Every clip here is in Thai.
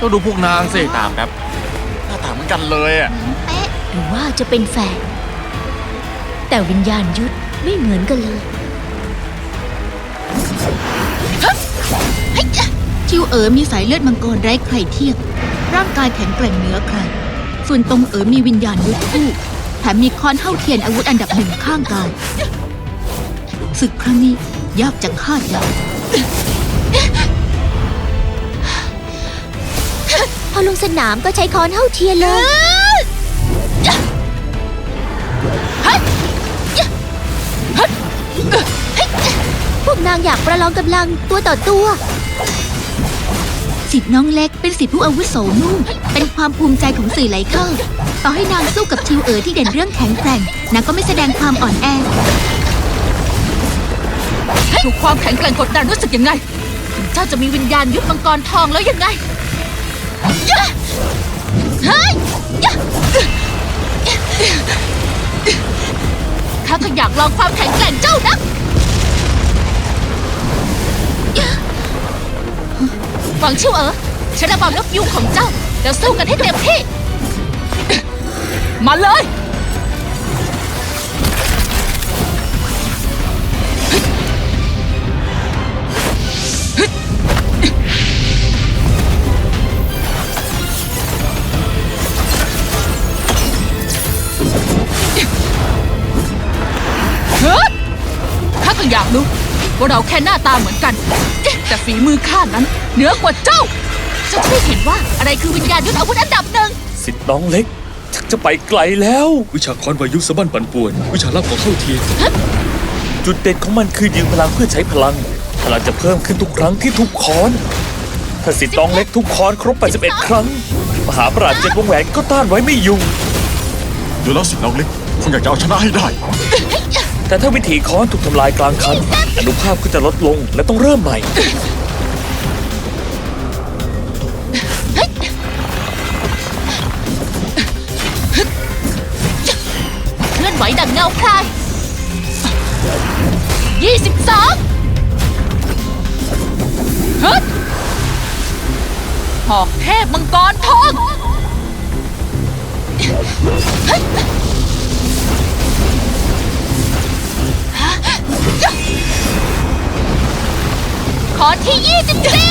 ก็ดูพวกนางสิตามครับหน้าตาเหมือนกันเลยอะเป๊ะหรือว่าจะเป็นแฝดแต่วิญญาณยุทธไม่เหมือนกันเลยชิวเอ๋อมีสายเลือดมังกรไร้ใครเทียบ ร่างกายแข็งแกร่งเหนือใคร ส่วนตรงเอ๋อมีวิญญาณยุทธคู่แถมมีค้อนเท่าเทียนอาวุธอันดับหนึ่งข้างกายศึกครั้งนี้ยากจะคาดเดา พอลงสนามก็ใช้ค้อนเท่าเทียนเลยพวกนางอยากประลองกำลังตัวต่อตัวสิทธิ์น้องเล็กเป็นสิทธิผู้อาวุโสนุ่มเป็นความภูมิใจของสื่อไหลเคอร์ต่อให้นางสู้กับชิวเอ๋อที่เด่นเรื่องแข็งแกร่งนางก็ไม่แสดงความอ่อนแอถูกความแข็งแกร่งกดดันรู้สึกยังไงถึงเจ้าจะมีวิญญาณยุทธมังกรทองแล้วยังไงยะเฮ้ยยะ ข้าก็อยากลองความแข็งแกร่งเจ้านะ หวังชิวเอ๋อฉันระบำนกยุงของเจ้า แล้วสู้กันให้เต็มที่ มาเลย ก็อยากรู้ว่าเราแค่หน้าตาเหมือนกัน แต่ฝีมือข้านั้นเหนือกว่าเจ้าเจ้าจะได้เห็นว่าอะไรคือวิญญาณยุทธอาวุธอันดับหนึ่งสิทธิ์น้องเล็กชักจะไปไกลแล้ว วิชาค้อนวายุสะบั้นปั่นป่วน วิชาลับของเข้าเทียนจุดเด่นของมันคือยืมพลังเพื่อใช้พลัง พลังจะเพิ่มขึ้นทุกครั้งที่ทุกค้อนถ้าสิทธิ์น้องเล็กทุกค้อนครบ 81 ครั้ง มหาปราชญ์เจ็ดวงแหวนก็ต้านไว้ไม่อยู่ดูแล้วสิน้องเล็กคงอยากจะเอาชนะให้ได้ แต่ถ้าวิถีค้อนถูกทำลายกลางคันอนุภาพก็จะลดลงและต้องเริ่มใหม่ เคลื่อนไหวดังเงาพรายยี่สิบสองฮึดหอกเทพมังกรทอง ขอที่ยี่สิบสี่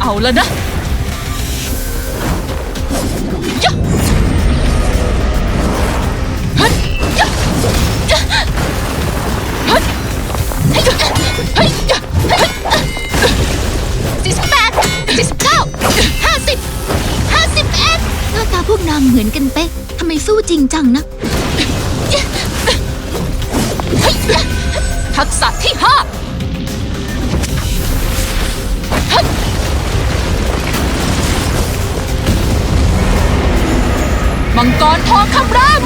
เอาแล้วนะ กนางเหมือนกันเป๊ะทำไมสู้จริงจังนะ ทักษะที่ห้ามังกรทองคำราม